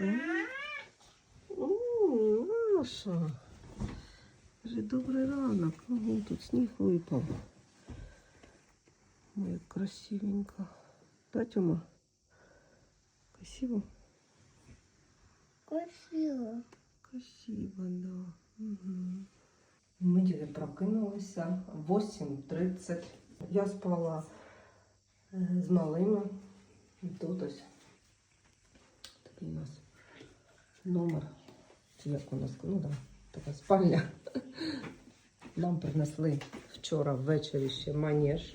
О, Маша. Каже, добрий ранок. Ого, тут сніг випав. Ой, як красивенько. Да, Тьома? Красиво? Красиво. Красиво, да. Угу. Ми тільки прокинулися 8.30. Я спала е, з малими. І тут ось такий у нас номер. Чи як у нас? Ну да, така спальня. Нам принесли вчора ввечері ще манеж.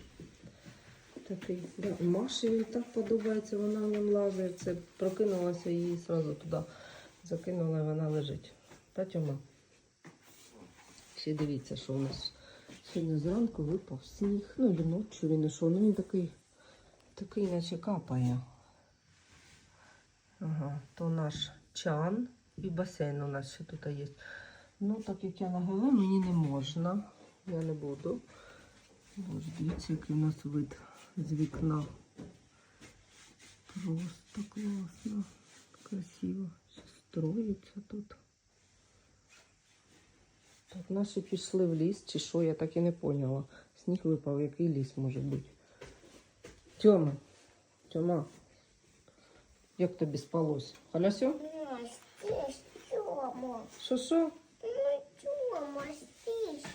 Такий. Да, Маші він так подобається, вона в лазить. Це прокинулася і її одразу туди закинула, і вона лежить. Та Тьома? Ще дивіться, що у нас сьогодні зранку випав сніг. Ну, і ночі він ішов. Ну він такий, такий, наче капає. Ага, то наш чан і басейн у нас ще тут є. Ну, так як я на ГВ, мені не можна. Я не буду. Боже, дивіться, який у нас вид з вікна. Просто класно. Красиво. Все строїться тут. Так, наші пішли в ліс, чи що, я так і не поняла. Сніг випав, який ліс може бути. Тьома, Тьома, як тобі спалось? Халясю? Ну, здесь Тёма. Що що? Ну, Тёма, здесь.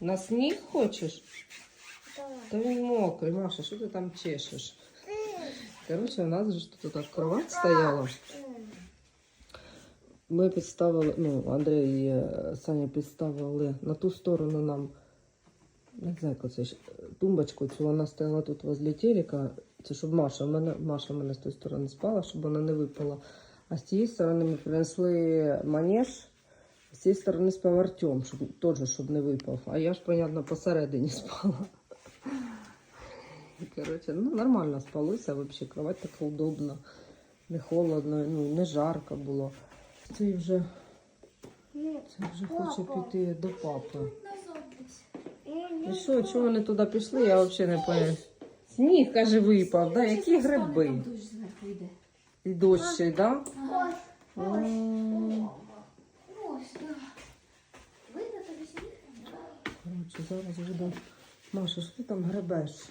На сніг хочеш? Да. Та він мокрий, Маша, що ти там чешеш? Коротше, у нас же тут так кровать стояла. Ми підставили, ну, Андрій і е, Саня підставили на ту сторону нам, не знаю, це ж, тумбочку, цю вона стояла тут возле телека. Це щоб Маша, в мене, Маша в мене з тої сторони спала, щоб вона не випала. А з тієї сторони ми принесли манеж, з цієї сторони спав Артем, щоб, теж, щоб не випав. А я ж, понятно, посередині спала. Коротше, ну нормально спалося, взагалі, кровать така удобна, не холодно, ну, не жарко було. Це вже, Ну, це вже хоче піти до папи. І що, чого вони туди пішли, я взагалі не пам'ятаю. Сніг, каже, випав, да? які гриби. І дощ ще, да? Коротше, зараз буду. Маша, що ти там гребеш?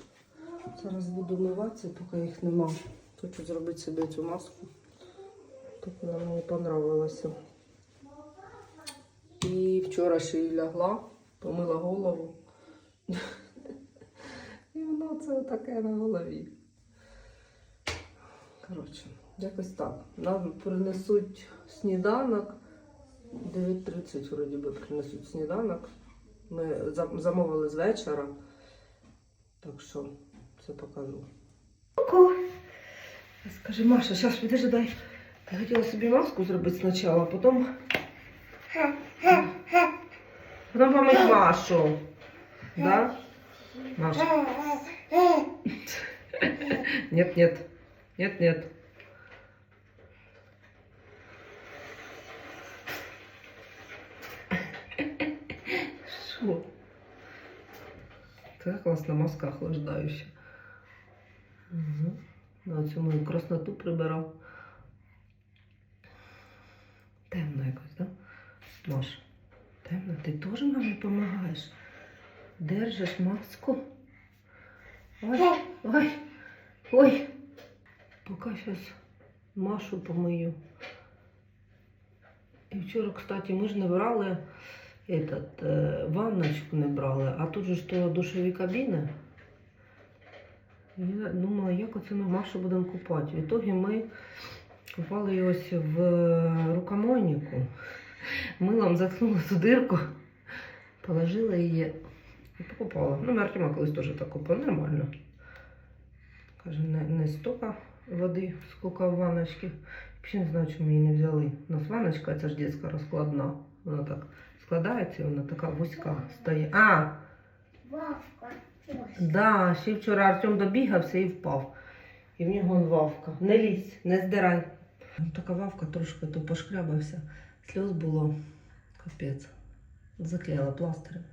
Зараз буду вмиватися, поки їх нема. Хочу зробити собі цю маску. Так вона мені понравилася. І вчора ще й лягла, помила голову. І воно це таке на голові. Коротше, якось так. Нам принесуть сніданок. 9.30 вроді би принесуть сніданок. Ми замовили з вечора. Так що все покажу. Скажи, Маша, зараз підожди, дай. Я хотіла собі маску зробити спочатку, а потім. Потім помить Машу. Да? Маша. Нет, нет. Нет, нет. Що? Така класна маска охлаждаюча. Угу. На цю мою красноту прибирав. Темно якось, так? Да? Маш, темно, ти теж мамі допомагаєш? Держиш маску? Ой, ой, ой. Поки зараз Машу помию. І вчора, кстати, ми ж не брали этот, е, ванночку не брали, а тут же ж душові кабіни. Я думала, як оце ми Машу будемо купати. В ітогі ми купали її ось в рукомойнику. Милом заткнули ту дирку, положила її і покупала. Ну, ми Артема колись теж так купили, нормально. Каже, не, не стільки води, скільки в ванночці. Взагалі не знаю, чому її не взяли. У нас ванночка, це ж дитяча розкладна. Вона так складається, вона така вузька стає. А, Вавка. Да, ще вчора Артем добігався і впав. І в нього вавка. Не лізь, не здирай. Така вавка трошки то пошкрябався. Сльоз було капець. Заклеїла пластирем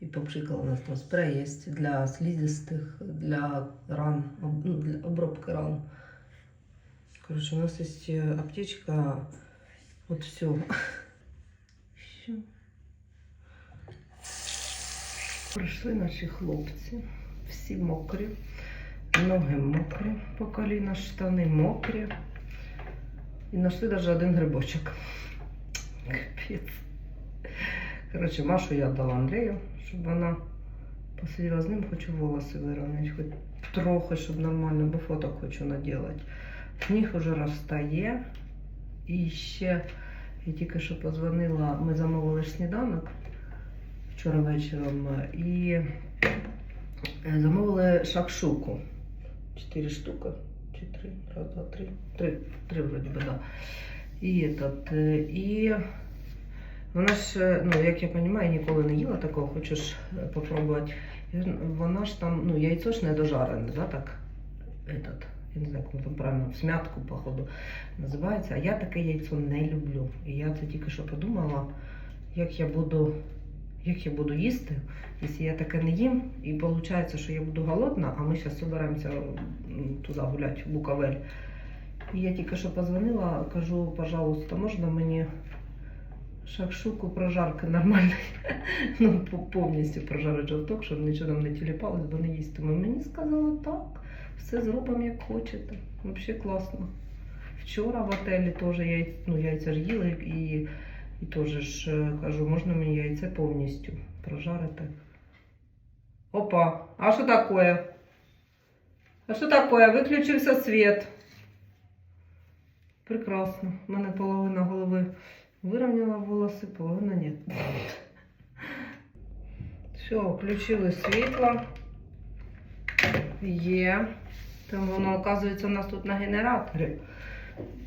і попшикала. Нас там спрей є для слізистих, для ран, ну, для обробки ран. Короче, у нас есть э, аптечка. Вот все. Все. Прийшли наші хлопці. Всі мокрі. Ноги мокрі по коліна, штани мокрі. І знайшли навіть один грибочок. Капець. Коротше, Машу я дала Андрію, щоб вона посиділа з ним, хочу волоси вирівняти, хоч трохи, щоб нормально, бо фоток хочу наділати. Сніг уже розстає. І ще я тільки що позвонила, ми замовили сніданок вчора вечором і е, замовили шакшуку. Чотири штуки. Чи три? Раз, два, три. Три. Три вроді би, да. І этот, е, і вона ж, е, ну, як я розумію, ніколи не їла такого, хочеш е, попробувати. Вона ж там, ну, яйцо ж не дожарене, да, так? Этот, я не знаю, як там правильно, в смятку, походу, називається. А я таке яйцо не люблю. І я це тільки що подумала, як я буду, як я буду їсти, якщо я таке не їм, і виходить, що я буду голодна, а ми зараз збираємося туди гуляти, в Буковель. І я тільки що позвонила, кажу, пожалуйста, можна мені шакшуку прожарки нормальної, ну, повністю прожарити жовток, щоб нічого там не тіліпалось, бо не їстимо. Мені сказали, так, все зробимо як хочете. Взагалі класно. Вчора в отелі теж яйця, ну, яйця ж їли і, і теж ж е, кажу, можна мені яйце повністю прожарити. Опа, а що таке? А що таке? Виключився світ. Прекрасно. У мене половина голови вирівняла волоси, половина ні. Все, включили світло. Є. Там воно, оказується, у нас тут на генераторі.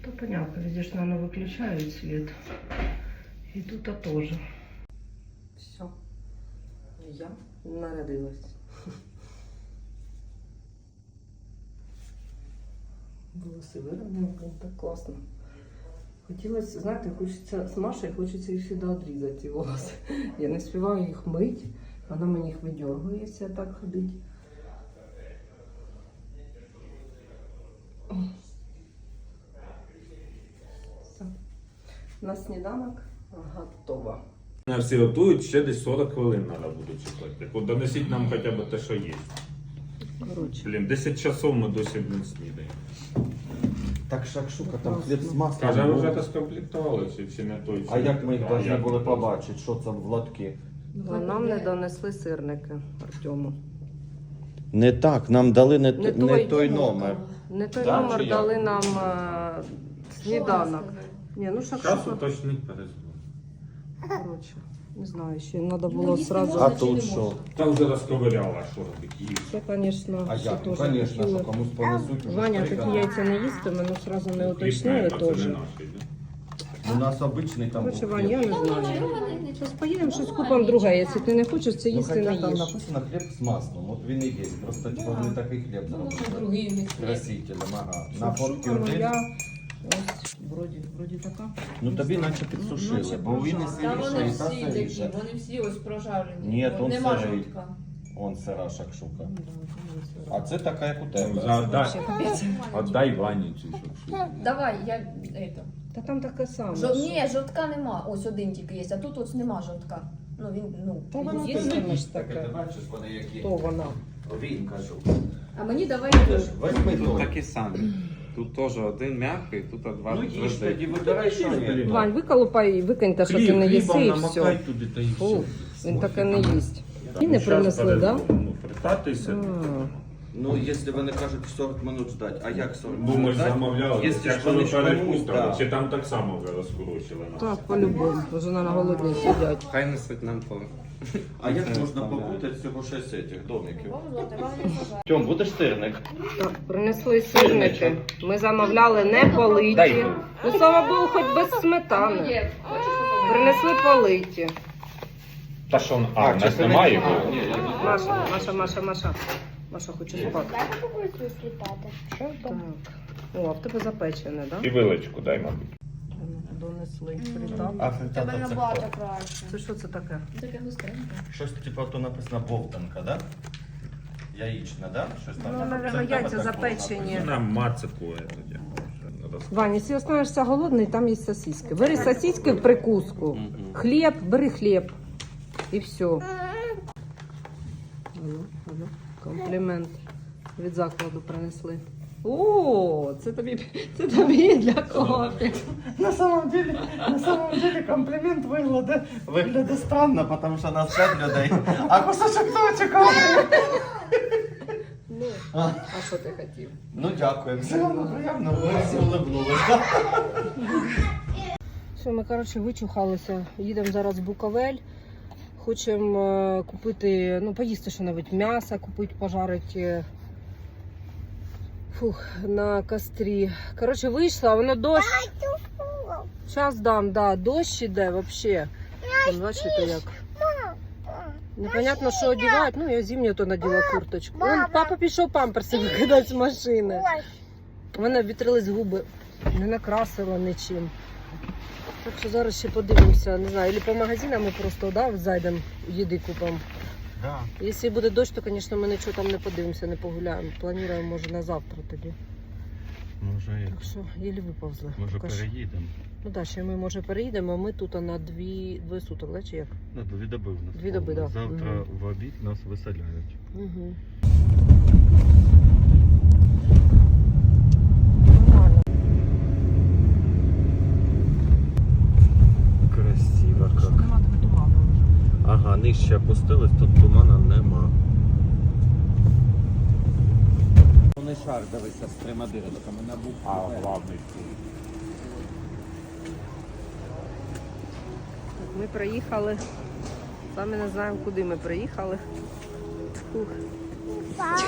То понятно, ж, наверное, виключають світ. І тут теж. Все. Я нарядилась. Волоси вирівняли, блін, так класно. Хотілося, знаєте, хочеться з Машею, хочеться їх сюди відрізати, волоси. Я не співаю їх мить, вона мені їх видергує, якщо так ходить. Все. На сніданок готово. Нас всі готують, ще десь 40 хвилин треба буде чекати. Так от донесіть нам хоча б те, що є. Коротше, Блін, 10 часов ми досі не снідаємо. Так шакшука, там хліб з маслом. Каже, а ви вже це скомплектували, чи, чи не той? А чи- як ми їх А повинні як були ми побачити, що це в лотки? а нам не донесли сирники Артему. Не так, нам дали не, Не не той той номер. Не той Да, номер чи як? дали нам е, сніданок. Ні, ну Зараз шакшука. уточніть перезвон. Коротше, не знаю, ще треба Ну, було сразу. А тут що? Та вже розковиряла, що робить їх. Це, звісно, А все як? Ну, теж звісно, хотіли. що комусь понесуть. Ваня такі яйця не їсти, мене одразу не уточнили А це теж. не наші, да? У нас обичний там Коротше, був Ваня, я хліб. не Ну, знаю. Зараз поїдемо, щось купимо друге, якщо ти не хочеш, це Ну, їсти не хоча там їж. написано хліб з маслом, от він і є. Просто типу, не такий хліб Ну, зробили. другий у них. Красителем, ага. На фотки Шакшука один. моя. Вроді, вроді така. Ну тобі наче наче підсушили, бо він і. Та вони і та всі такі, сиріше. вони всі ось прожарені. Ні, От он Нема сирий. жовтка. Он сира шакшука. Ну, А це така, як у тебе. Ну, за- Дай. Отдай Вані цю шокшу. Давай, я это. Та там таке саме. Жо... що- Ні, жовтка нема. Ось один тільки є, а тут ось нема жовтка. Ну він, ну, Та воно є. таке ж таке. бачиш, вони які. То вона. Він кажу. А мені давай Возьми Тут то. такі самі. Тут теж один м'який, тут два Ну їж твердий. тоді, вибирай, що є. Вань, виколупай і викинь те, що ти не їси, і все. туди та і Фу, все. він таке не їсть. І Ну, не принесли, так? Да? Ну, притатися. А, Ну, якщо вони кажуть 40 минут ждать, а як 40 Ну, ми ж замовляли, Якщо ж вони ж перепутали, да. чи там так само вже розкручили нас. Так, по-любому, вже на голодні сидять. Хай несуть нам по. А як можна побути всього 6 цих домиків? Тьом, будеш сирник? Так, принесли сирники. Ми замовляли не политі. Ну, слава Богу, хоч без сметани. Принесли политі. Та що, а, в нас немає не- його? Маша, Маша, Маша, Маша. Маша хоче спати. Дай попробую сліпати. Що Так. О, а в тебе запечене, так? І вилочку дай, мабуть. Донесли фрітат. А Тебе фритата це набагато хто? краще. Це що це таке? Таке густеньке. Щось типу то написано бовтанка, да? Яєчна, да? Щось там. Ну, Це наверное, в тебе яйця запечені. написано? Нам мацаку тоді. Ваня, якщо останешся голодний, там є сосиски. Бери сосиски в прикуску. Мгм. Хліб, бери хліб. І все. Ану, ану, комплімент від закладу принесли. О, це тобі, це тобі для кофі. На самом деле, на самом деле комплімент виглядає, виглядає странно, тому що нас п'ять людей, а кусочок точика. Ну, а що ти хотів? Ну дякую, все одно приємно, ви всі улибнулися. Все, ми, коротше, вичухалися. Їдемо зараз в Буковель. Хочемо е, купити, ну, поїсти що-небудь м'ясо, купити, пожарити. Фух, на кострі. Коротше, вийшла, воно дощ. Зараз дам, да, дощ іде взагалі. Бачите як. Непонятно, що одягають. Ну, я зимню то наділа курточку. Вон, папа пішов памперси викидати з машини. У мене вітрились губи. Не накрасила нічим. Так що зараз ще подивимося, не знаю, або по магазинам ми просто да, зайдемо, їди купимо. Да. Якщо буде дощ, то, звісно, ми нічого там не подивимося, не погуляємо. Плануємо, може, на завтра тоді. Може, Так що єлі виповзли. може Поки що. переїдемо. Ну так, ще ми, може, переїдемо, а ми тут на дві, дві суток, да, чи як? Ну, дві доби в нас. Дві доби, повно. да. Завтра в обід нас виселяють. Угу. Красиво как. Ага, нижче опустились, тут тумана нема. Вони шар дивися з трьома дирочками на букву. А главний. Ми приїхали. Самі не знаємо, куди ми приїхали.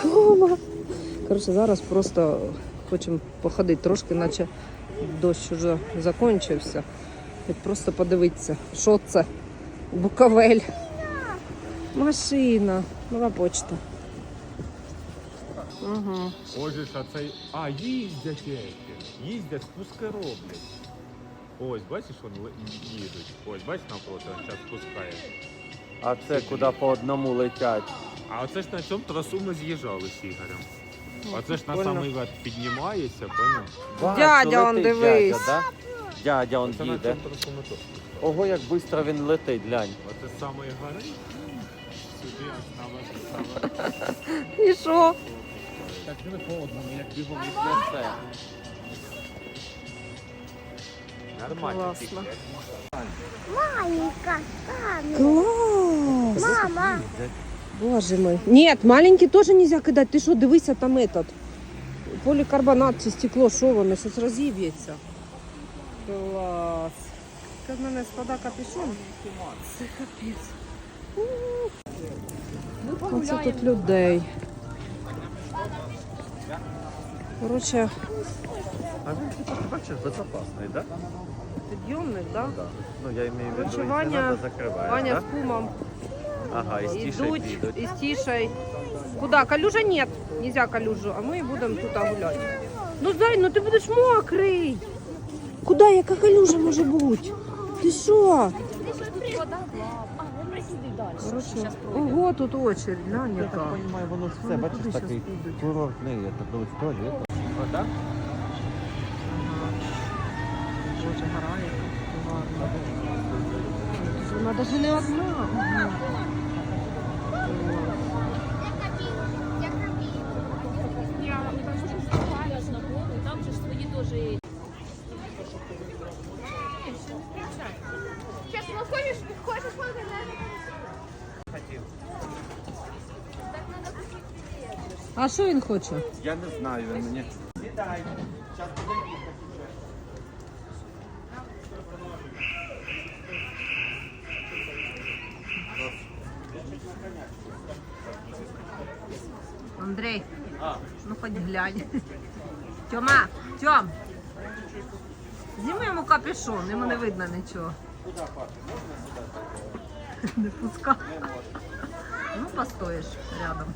Тьома. Коротше, зараз просто хочемо походити трошки, наче дощ вже закінчився. І просто подивитися, що це. Буковель. Машина. Нова почта. Угу. Ось ж, а цей. А, їздять эти. Їздять, спуски роблять. Ось, бачиш, вони їдуть. Ось, бачиш навпроти, він зараз спускає. А це куди по одному летять? А оце ж на цьому трасу ми з'їжджали з Ігорем. Оце ж на самий верх піднімається, поняв? Дядя, он дивись. Дядя, да? дядя он Це на їде. цьому трасу ми теж. Ого, як швидко він летить, глянь. Оце з самої гори. Сюди аж верх. І що? Так не по одному, як бігом їх несе. Нормально. Класно. Маленька. Клас! Мама. Боже мой. Нет, маленький тоже нельзя кидать. Ти що, дивися там этот. Полікарбонат чи стекло, що воно, щось розіб'ється. Клас. Як в мене спада капюшон. Це капець. Оце тут людей. Коротше, А він типу, бачиш, безпечний, так? підйомник, да? Ну, я имею в виду, Короче, якщо Ваня- надо, закриваєш, Ваня да? з кумом Ага, і стіше Идут підуть. и с Тишей. Куда? Калюжа нет. Нельзя калюжу. А мы будем тут гулять. Ну, Зай, ну ты будешь мокрый. Куда? Яка калюжа може бути? Ти що? Короче, ого, тут очередь, глянь Я так розумію, воно ж все, Вони бачиш, щас такий підуть? курортний, я так думаю, туалет. Вода? Боже, гора яка гарна. Вона навіть не одна. Ага. Там же свої дуже Сейчас, ну хочешь, хочешь смотреть А що він хоче? Я не знаю, він мені. Андрей, ну хоть глянь. Тьома, Тьом. Зніми йому капюшон, йому не видно нічого. Не пускай. Ну, постоїш рядом.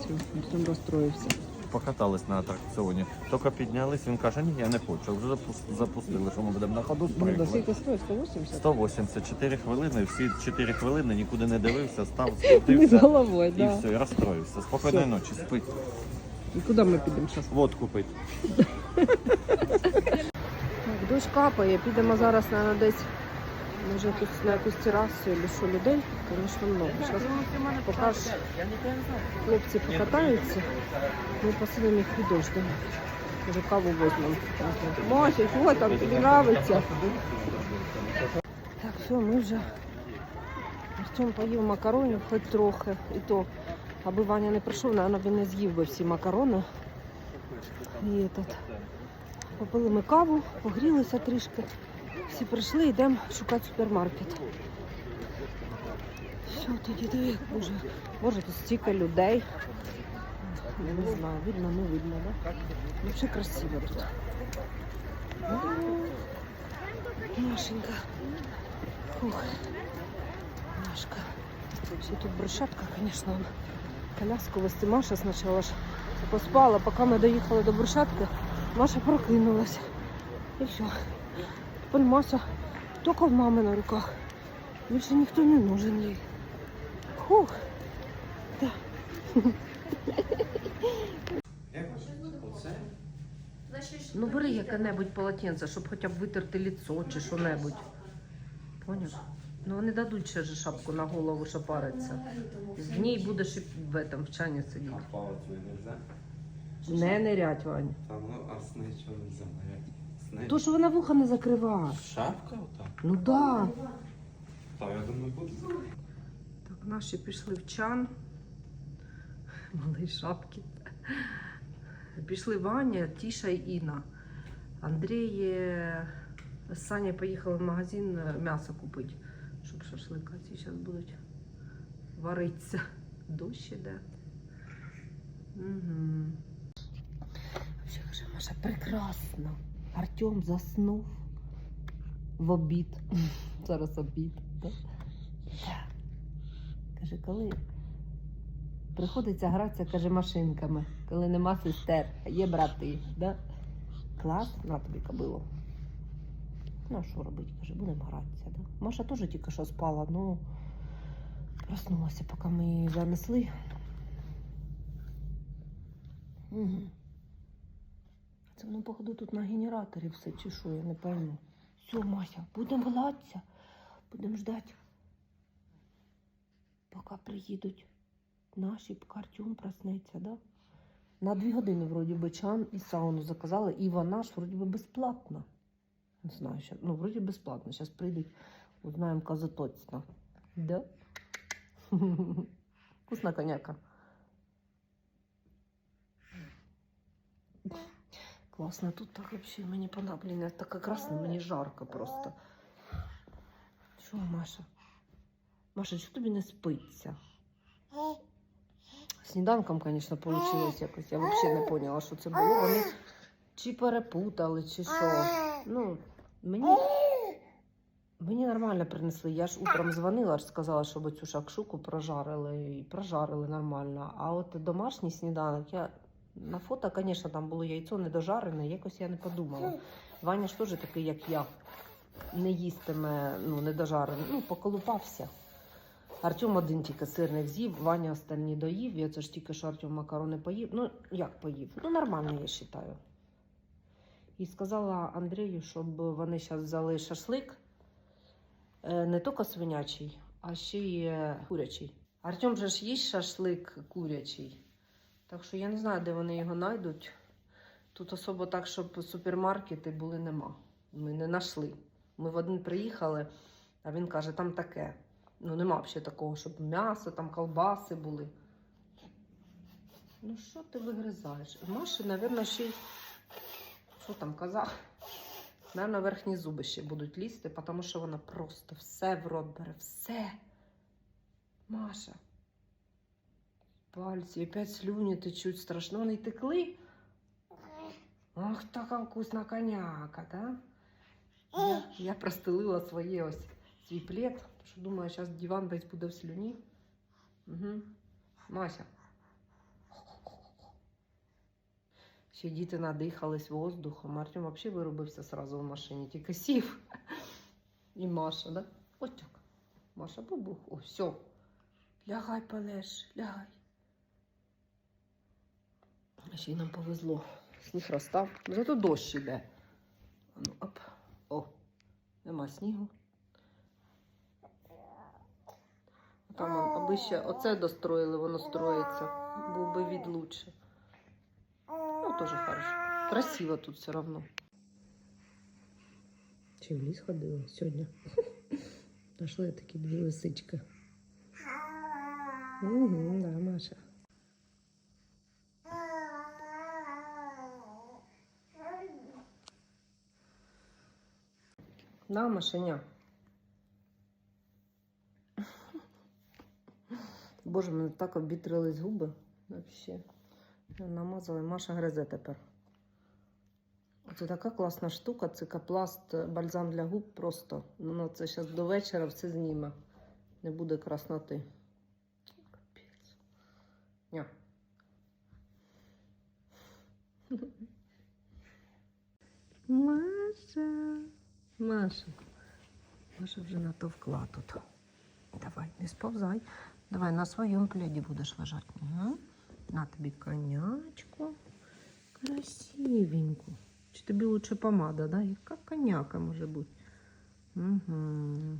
Все, Артем розстроївся. Покатались на атракціоні. Тільки піднялись, він каже, ні, я не хочу. Вже запус- запустили, що ми будемо на ходу Ну, да, скільки стоїть? 180? 184 хвилини, всі 4 хвилини нікуди не дивився, став, Не з скрутився головою, і да. все, і розстроївся. Спокійної Все. ночі, спить. І куди ми підемо зараз? Водку пить. Дощ капає, підемо зараз на десь, може тут на якусь терасу, або що людей, звісно, много. Зараз поки хлопці покатаються, ми посидимо їх підождемо. Може каву возьмемо. Мася, чого там, тобі нравиться? Так, все, ми вже. Артем поїв макаронів хоч трохи, і то, аби Ваня не прийшов, напевно, він не з'їв би всі макарони. І этот. Попили ми каву, погрілися трішки. Всі прийшли, йдемо шукати супермаркет. Що тоді диви, боже, боже, тут стільки людей. Я не знаю, видно, не видно, да? Ну, все красиво тут. Машенька. Фух. Машка. Все тут брусчатка, звісно. Коляску вести Маша спочатку ж поспала, поки ми доїхали до брусчатки, Маша прокинулась. І все. Тепер Маша тільки в мами на руках. Більше ніхто не нужен їй. Фух. Да. Ну бери яке-небудь полотенце, щоб хоча б витерти лицо чи що-небудь. Поняв? Ну вони дадуть ще ж шапку на голову, що париться. В ній будеш і в этом в чані сидіти. А плавать нельзя? Не нирять, Вань. Там, ну, а сны что нельзя нырять? Сны? То, що вона вуха не закриває. Шапка вот так? Ну да. Да, я думаю, буду. Так, наші пішли в чан. Мали шапки. Пішли Ваня, Тіша і Інна. Андрій е, з Саня поїхали в магазин е, м'ясо купити, щоб шашлика ці зараз будуть варитися. Дощ іде. Угу. Маша, прекрасно. Артем заснув в обід. Зараз обід. Так. Каже, коли приходиться гратися, каже, машинками, коли нема сестер, а є брати. Да? Клас, на тобі кобило. Ну, а що робити? Каже, будемо гратися. Да? Маша теж тільки що спала, ну проснулася, поки ми її занесли. Угу. Воно, походу, тут на генераторі все чи що, я не пойму. Все, Мася, будемо гратися, будемо ждати. Поки приїдуть наші, поки Артем проснеться, да? На дві години, вроді би, чан і сауну заказали, і вона ж вроді би безплатна. Не знаю, ще, ну, вроді безплатно. Зараз прийдуть, узнаємо казу точно. Да? Вкусна коняка. Класно, тут так вообще мені понадоблено. Так якраз на мені жарко просто. Що, Маша? Маша, що тобі не спиться? Сніданком, звісно, вийшло якось. Я взагалі не поняла, що це було. Вони чи перепутали, чи що. Ну, мені, мені нормально принесли. Я ж утром дзвонила, сказала, щоб цю шакшуку прожарили і прожарили нормально. А от домашній сніданок, я на фото, звісно, там було яйцо недожарене, якось я не подумала. Ваня ж теж такий, як я, не їстиме, ну, недожарене, ну, поколупався. Артем один тільки сирник з'їв, Ваня останні доїв. Я це ж тільки що Артем макарони поїв. Ну, як поїв? Ну, нормально, я вважаю. І сказала Андрію, щоб вони зараз взяли шашлик. Е, Не тільки свинячий, а ще й е, курячий. Артем же ж їсть шашлик курячий. Так що я не знаю, де вони його знайдуть. Тут особо так, щоб супермаркети були, нема. Ми не знайшли. Ми в один приїхали, а він каже, там таке. Ну, нема взагалі такого, щоб м'ясо, там колбаси були. Ну, що ти вигризаєш? Маші, мабуть, ще й. Що там казав? Наверно, верхні зуби ще будуть лізти, тому що вона просто все в рот бере. Все. Маша. Пальці, опять слюні течуть страшно. Вони й текли. Ах, така вкусна коняка, да? Я, я простелила своє ось свій плед, тому що думаю, зараз диван весь буде в слюні. Угу. Мася. Ще діти надихались воздухом. Артем взагалі виробився сразу в машині, тільки сів. І Маша, да? Ось так. Маша бубух. О, все. Лягай, полеж, лягай. Ще й нам повезло. Сніг розстав. Зато дощ іде. Ну, оп. О, нема снігу. Там аби ще оце достроїли, воно строїться. Був би від. Ну, теж хорошо. Красиво тут все одно. Чи в ліс ходила сьогодні? Нашли такі дві лисички. Угу, да, Маша. Да, Машеня. Боже, мене так обітрились губи. Вообще. Намазали. Маша гризе тепер. Це така класна штука, цикапласт, бальзам для губ просто. Ну, це зараз до вечора все зніме. Не буде красноти. Капець. Ня. Маша. Маша. Маша вже натовкла тут. Давай, не сповзай. Давай на своєму пляді будеш лежати. Угу. На тобі конячку. Красивеньку. Чи тобі лучше помада, да? Яка коняка може бути? Угу.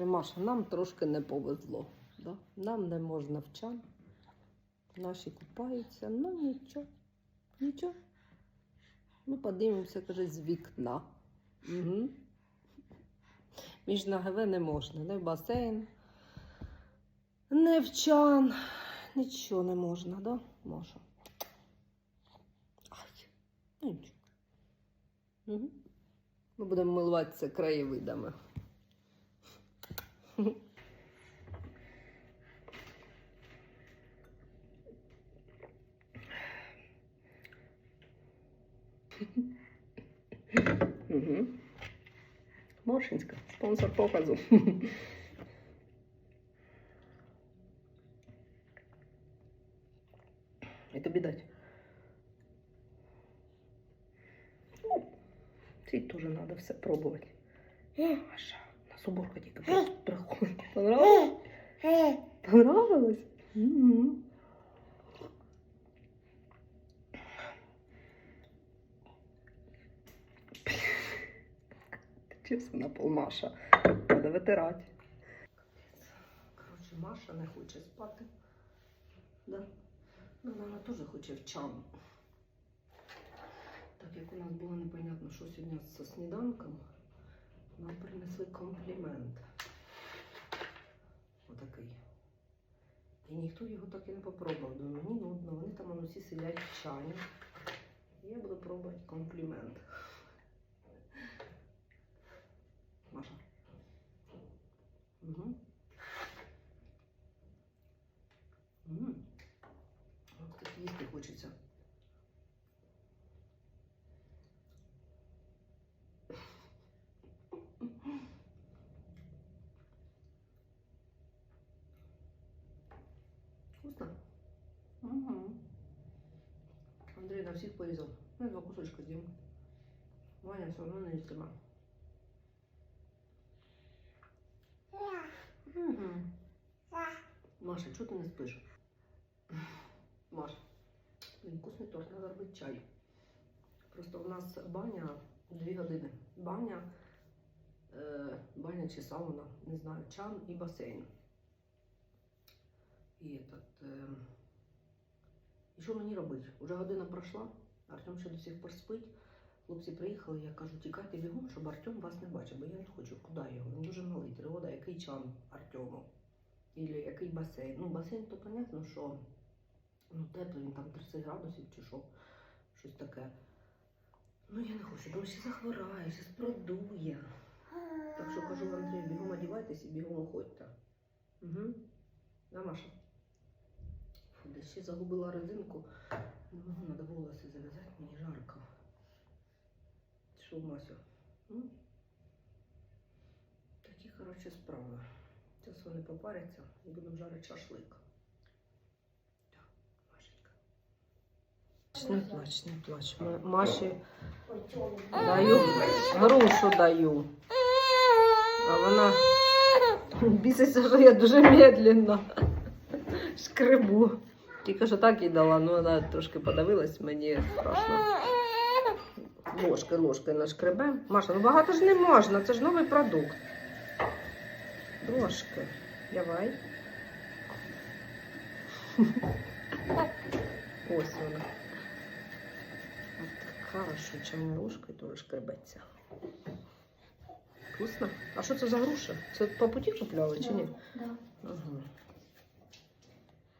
Маша, нам трошки не повезло. Да? Нам не можна в чан. Наші купаються, ну нічого. Нічого. Ми подивимося, каже, з вікна. Угу. Між ГВ не можна, не в басейн, не в чан. Нічого не можна, да? Можна. Ай, ну нічого. Угу. Ми будемо милуватися краєвидами. Угу. Моршинська, спонсор показу. І тобі дать. Ну, Цій теж треба все пробувати. Маша, на уборка тільки просто приходить. Понравилось? Понравилось? Угу. Чесно, на пол Маша. Треба витирати. Коротше, Маша не хоче спати. Да? Ну, вона теж хоче в чан. Так як у нас було непонятно, що сьогодні зі сніданком, нам принесли комплімент. Отакий. І ніхто його так і не попробував. Думаю, мені нудно, вони там всі сидять в чані. Я буду пробувати комплімент. Угу. Угу. От так їсти хочеться. Вкусно? Угу. Андрей на всіх порізав. Ну, два кусочка з'їм. Ваня все одно не їстиме. Чого ти не спиш? Маша, блін, вкусний торт, треба робити чай. Просто у нас баня дві години. Баня, е, баня чи сауна, не знаю, чан і басейн. І, этот, е, і що мені робити? Уже година пройшла, Артем ще до сих пор спить. Хлопці приїхали, я кажу, тікайте бігом, щоб Артем вас не бачив, бо я не хочу, куди його? Він дуже малий. Тривода, який чан Артему? Ілі який басейн? Ну, басейн, то понятно, що ну, тепло, він там 30 градусів чи що, щось таке. Ну, я не хочу, бо ще захвораю, ще продує. Так що кажу Андрію, бігом одівайтесь і бігом уходьте. Угу. Да, Маша? Фу, десь ще загубила резинку. Можу, треба волоси зав'язати, мені жарко. Що, Масю? М? Такі, коротше, справи. Зараз вони попаряться і будемо жарити шашлик. Не плач, не плач. Маші даю, грушу даю. А вона біситься, що я дуже медленно. шкребу. Тільки що так їй дала, ну вона трошки подавилась, мені страшно. Ложки, ложки нашкребе. Маша, ну багато ж не можна, це ж новий продукт. Трошки. Давай. Ось вона. Така шучена ложка і теж шкребеться. Вкусно? А що це за груша? Це по путі купляли чи ні? Да. Ага.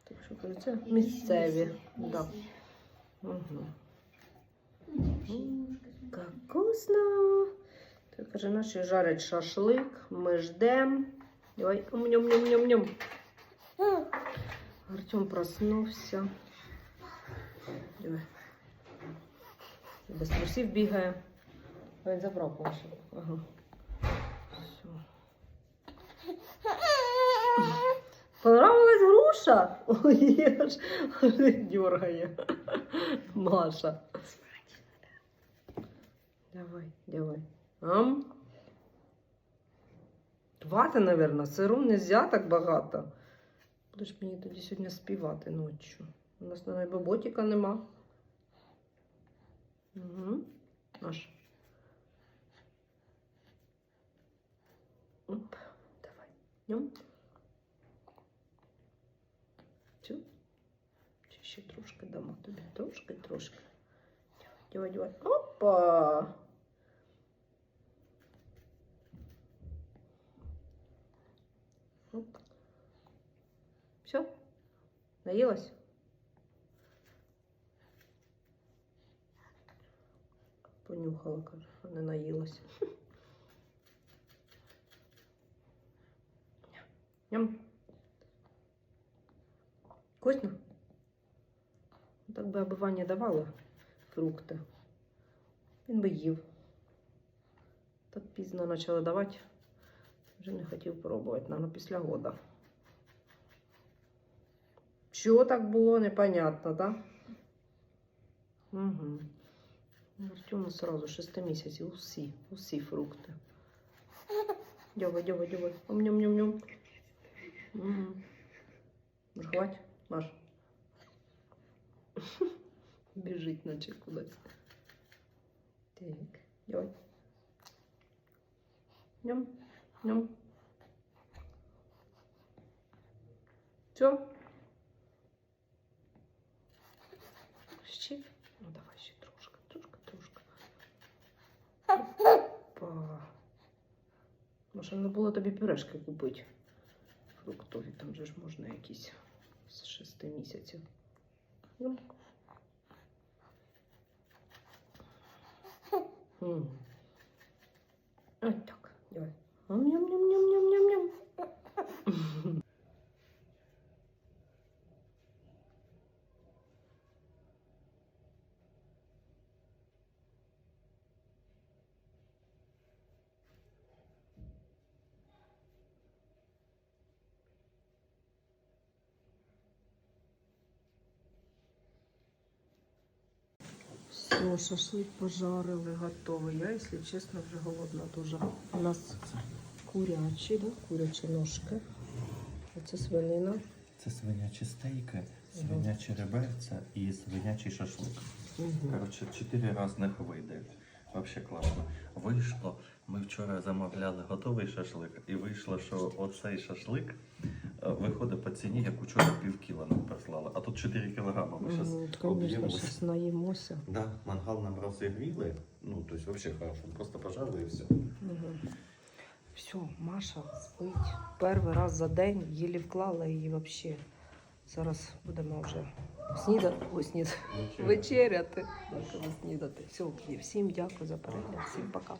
Так що кажу, це місцеві. Да. Угу. Как вкусно! Так каже, наші жарять шашлик, ми ждем. Давай, ням-ням-ням-ням. Артем проснувся. Давай. Без трусів бігає. Він забрав Пашу. Ага. Все. Понравилась груша? Ой, я ж аж дергає. Маша. Давай, давай. Ам? Вати, наверное, сиру нельзя так багато. Будеш мені тоді сьогодні співати ночі. У нас на боботіка нема. Угу. Наш. Оп, давай. Цю. Чи ще трошки дамо тобі? Трошки, трошки. Давай, давай. Опа! Все? Наелась? Понюхала, каже, не наїлась. Ням. Вкусно? Так би аби Ваня давала фрукти. Він би їв. Так пізно почали давати. Вже не хотів пробувати, наверное, після года. Що так було, непонятно, так? Да? Угу. Артему сразу 6 місяців. Усі, усі фрукти. Дьовай, дьовай, дьовай. Ом-ням-ням-ням. Угу. Жгвать, Маш. Біжить, наче кудись. Так, дьовай. Ням, ням. Все. Ще? Ну, давай ще трошки, трошки, трошки. Опа. Може, не було тобі пюрешки купити. Фруктові, там же ж можна якісь з 6 місяців. Ну. М. Ось так, давай. Ням-ням-ням-ням-ням-ням. Все, шашлик пожарили, готовий. Я, якщо чесно, вже голодна дуже. У нас курячі, да? курячі ножки. Оце свинина. Це свинячі стейки, свинячі реберця і свинячий шашлик. Угу. Коротше, чотири різних види. Взагалі класно. Вийшло, ми вчора замовляли готовий шашлик, і вийшло, що оцей шашлик е, виходить по ціні, як учора пів кіла нам прислали. А тут 4 кілограми. Ми зараз Звісно, об'їмося. зараз наїмося. Да, мангал нам розігріли. Ну, то есть вообще хорошо. Просто пожарили і все. Угу. Все, Маша спить. Перший раз за день їлі вклала її взагалі. Зараз будемо вже снідати. Ой, снідати. Вечеряти. Будемо снідати. Все, всім дякую за перегляд. Всім пока.